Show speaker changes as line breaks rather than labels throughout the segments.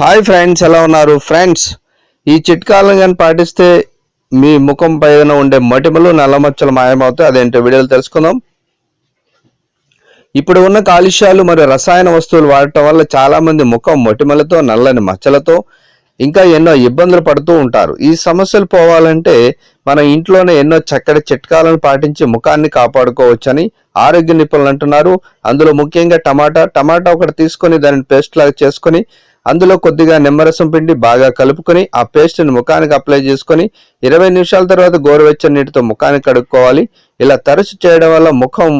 Hi friends ఎలా ఉన్నారు? Friends ఈ చిట్కాలను కానీ పాటిస్తే మీ ముఖం పైన ఉండే మొటిమలు నల్లమచ్చలు మాయమవుతాయి. అదేంటో వీడియోలు తెలుసుకుందాం. ఇప్పుడు ఉన్న కాలుష్యాలు మరియు రసాయన వస్తువులు వాడటం వల్ల చాలా మంది ముఖం మొటిమలతో నల్లని మచ్చలతో ఇంకా ఎన్నో ఇబ్బందులు పడుతూ ఉంటారు. ఈ సమస్యలు పోవాలంటే మన ఇంట్లోనే ఎన్నో చక్కటి చిట్కాలను పాటించి ముఖాన్ని కాపాడుకోవచ్చని ఆరోగ్య నిపుణులు అంటున్నారు. అందులో ముఖ్యంగా టమాటా టమాటా ఒకటి తీసుకొని దానిని పేస్ట్ లాగా చేసుకొని అందులో కొద్దిగా నిమ్మరసం పిండి బాగా కలుపుకొని ఆ పేస్ట్ని ముఖానికి అప్లై చేసుకొని ఇరవై నిమిషాల తర్వాత గోరువెచ్చని నీటితో ముఖానికి కడుక్కోవాలి. ఇలా తరచు చేయడం వల్ల ముఖం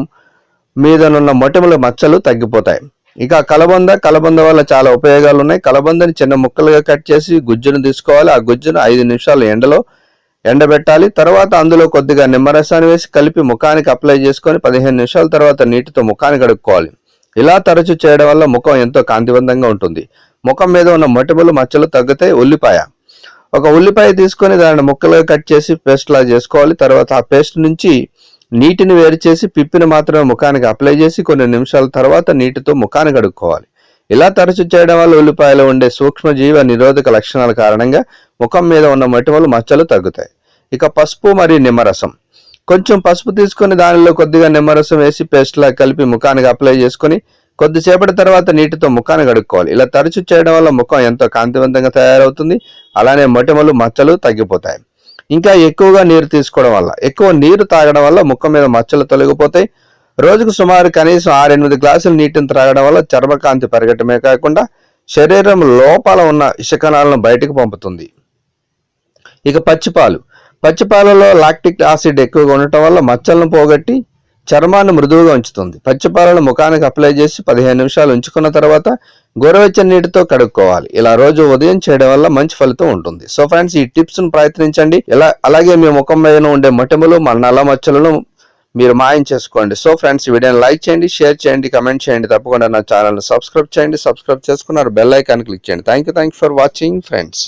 మీదనున్న మొటిమల మచ్చలు తగ్గిపోతాయి. ఇక కలబంద కలబంద వల్ల చాలా ఉపయోగాలు ఉన్నాయి కలబందని చిన్న ముక్కలుగా కట్ చేసి గుజ్జును తీసుకోవాలి. ఆ గుజ్జును ఐదు నిమిషాలు ఎండలో ఎండబెట్టాలి. తర్వాత అందులో కొద్దిగా నిమ్మరసాన్ని వేసి కలిపి ముఖానికి అప్లై చేసుకొని పదిహేను నిమిషాల తర్వాత నీటితో ముఖాన్ని కడుక్కోవాలి. ఇలా తరచు చేయడం వల్ల ముఖం ఎంతో కాంతివంతంగా ఉంటుంది. ముఖం మీద ఉన్న మొటిమలు మచ్చలు తగ్గుతాయి. ఉల్లిపాయ. ఒక ఉల్లిపాయ తీసుకొని దాన్ని ముక్కలుగా కట్ చేసి పేస్ట్లా చేసుకోవాలి. తర్వాత ఆ పేస్ట్ నుంచి నీటిని వేరు చేసి పిప్పిని మాత్రమే ముఖానికి అప్లై చేసి కొన్ని నిమిషాల తర్వాత నీటితో ముఖాన్ని కడుక్కోవాలి. ఇలా తరచు చేయడం వల్ల ఉల్లిపాయలో ఉండే సూక్ష్మజీవ నిరోధక లక్షణాల కారణంగా ముఖం మీద ఉన్న మటిమలు మచ్చలు తగ్గుతాయి. ఇక పసుపు మరియు నిమ్మరసం. కొంచెం పసుపు తీసుకొని దానిలో కొద్దిగా నిమ్మరసం వేసి పేస్ట్లా కలిపి ముఖానికి అప్లై చేసుకొని కొద్దిసేపటి తర్వాత నీటితో ముఖాన్ని కడుక్కోవాలి. ఇలా తరచు చేయడం వల్ల ముఖం ఎంతో కాంతివంతంగా తయారవుతుంది. అలానే మొటిమలు మచ్చలు తగ్గిపోతాయి. ఇంకా ఎక్కువగా నీరు తీసుకోవడం వల్ల. ఎక్కువ నీరు తాగడం వల్ల ముఖం మీద మచ్చలు తొలగిపోతాయి. రోజుకు సుమారు కనీసం ఆరెనిమిది గ్లాసులు నీటిని త్రాగడం వల్ల చర్మకాంతి పెరగటమే కాకుండా శరీరం లోపల ఉన్న ఇషకణాలను బయటకు పంపుతుంది. ఇక పచ్చిపాలు. పచ్చిపాలలో లాక్టిక్ యాసిడ్ ఎక్కువగా ఉండటం వల్ల మచ్చలను పోగొట్టి చర్మాన్ని మృదువుగా ఉంచుతుంది. పచ్చిపాలను ముఖానికి అప్లై చేసి పదిహేను నిమిషాలు ఉంచుకున్న తర్వాత గోరువెచ్చని నీటితో కడుక్కోవాలి. ఇలా రోజు ఉదయం చేయడం వల్ల మంచి ఫలితం ఉంటుంది. సో ఫ్రెండ్స్ ఈ టిప్స్ను ప్రయత్నించండి. ఇలా అలాగే మీ ముఖం మీద ఉండే మొటిమలు మన నల్ల మచ్చలను మీరు మాయం చేసుకోండి. సో ఫ్రెండ్స్ ఈ వీడియోని లైక్ చేయండి షేర్ చేయండి కమెంట్ చేయండి. తప్పకుండా నా ఛానల్ సబ్స్క్రైబ్ చేయండి. సబ్స్క్రైబ్ చేసుకున్నారు బెల్ ఐకాన్ క్లిక్ చేయండి. Thank you thank for watching friends